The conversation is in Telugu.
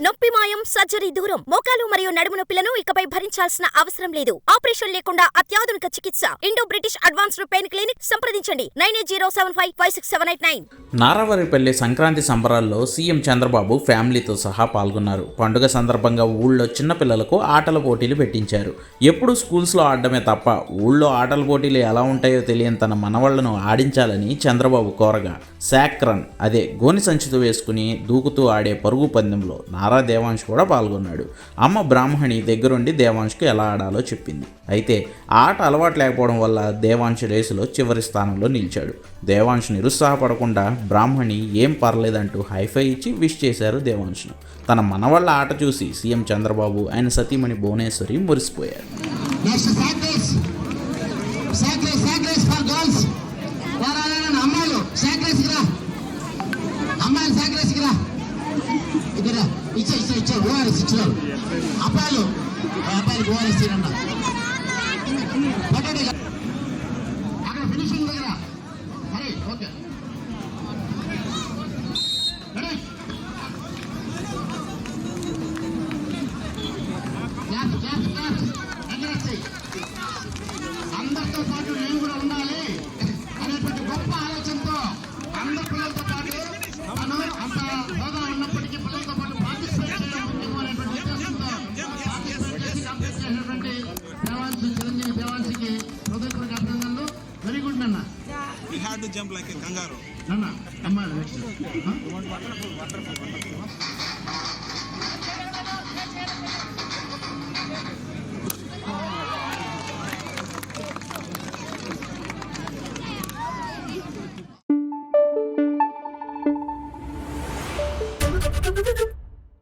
nope. పరిమాయం సర్జరీ దూరం మోకాలు మరియు నడుము నొప్పులను ఇకపై భరించాల్సిన అవసరం లేదు. ఆపరేషన్ లేకుండా అత్యాధునిక చికిత్స. Indo British advanced pain clinic సంప్రదించండి. Nine eight zero seven five five six seven eight nine. Naravaripalli Sankranti సంబరాల్లో సీఎం చంద్రబాబు ఫ్యామిలీతో సహా పాల్గొన్నారు. పండుగ సందర్భంగా ఊళ్ళో చిన్నపిల్లలకు ఆటల పోటీలు పెట్టించారు. ఎప్పుడు స్కూల్స్లో ఆడడమే తప్ప ఊళ్ళో ఆటల పోటీలు ఎలా ఉంటాయో తెలియని తన మనవాళ్ళను ఆడించాలని చంద్రబాబు కోరగా శాక్రన్ అదే గోని సంచితో వేసుకుని దూకుతూ ఆడే పరుగు పందెంలో నారాదేవ దేవాంశ్ కూడా పాల్గొన్నాడు. అమ్మ బ్రాహ్మణి దగ్గరుండి దేవాంశ్కు ఎలా ఆడాలో చెప్పింది. అయితే ఆట అలవాటు లేకపోవడం వల్ల దేవాంశ్ రేసులో చివరి స్థానంలో నిలిచాడు. దేవాంశ్ నిరుత్సాహపడకుండా బ్రాహ్మణి ఏం పర్లేదంటూ హైఫై ఇచ్చి విష్ చేశారు దేవాంశ్ను. తన మనవళ్ళ ఆట చూసి సీఎం చంద్రబాబు ఆయన సతీమణి భువనేశ్వరి మురిసిపోయారు. నెక్స్ట్ సాక్ రేస్ సాక్ ఇచ్చే ఇచ్చే ఇచ్చే ఓఆర్ఎస్ ఇచ్చినారు అబ్బాయిలు అబ్బాయిలకు ఓఆర్ఎస్ ఇరంట అక్కడ ఫినిషింగ్ దగ్గర మరి ఓకే. అందరితో పాటు hard to jump like a kangaroo. No, no, come on,